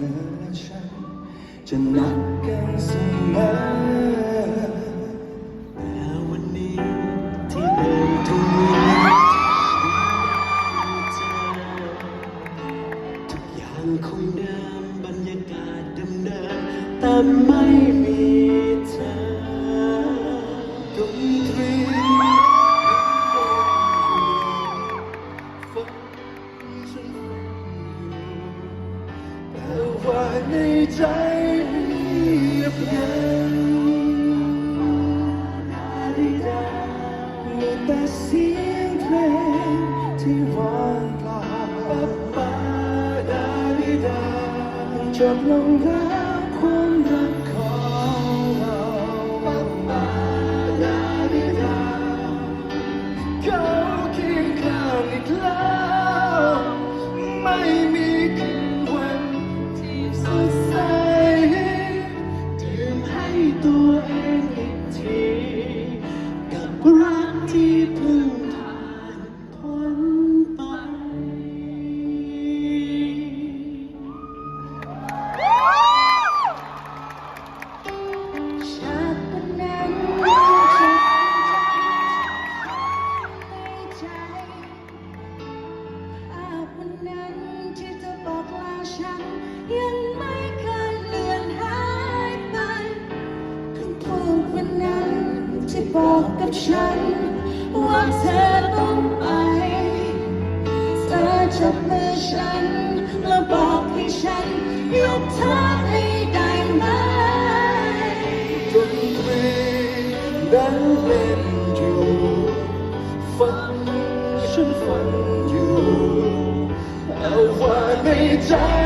อฉัน จะนัดกันเสมอแต่วันนี้ที่เดินทุกวันทุกอย่างคงเดิมบรรยากาศเดิมเดิมแต่ไม่ จบล กับฉัน ว่าเธอต้องไป เธอจับมือฉัน แล้วบอกให้ฉัน ยกเธอให้ได้ไหมดนตรีนั้นเล่นอยู่ฟังฉันฟังอยู่แต่ว่าในใจ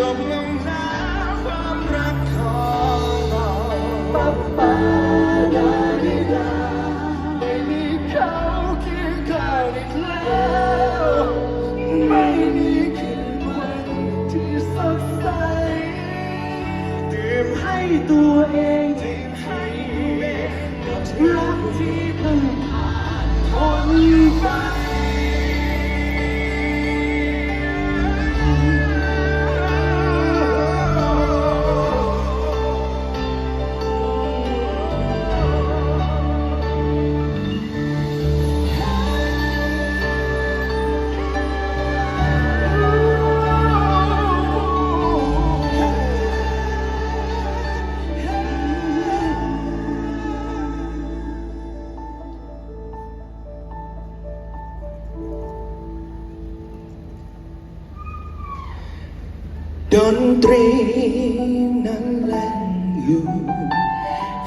จบลงแล้วความรักของเราปะปาดาดิดาไม่มีเขาเคียงข้างอีกแล้ว ไม่มีคืนวันที่สดใสดื่มให้ตัวเองที่ให้กับรักที่เพิ่งผ่านพ้นไป ดนตรีนั้นเล่นอยู่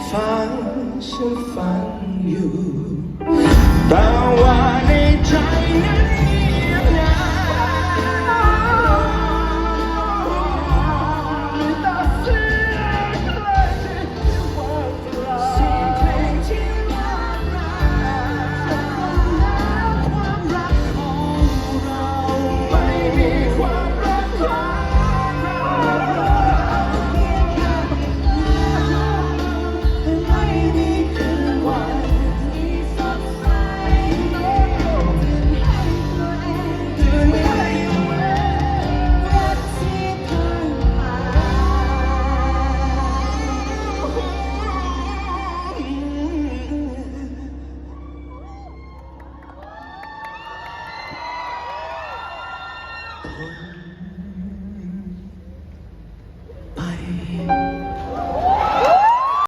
ฟังฉันฟังอยู่แต่ว่าในใจนั้น คน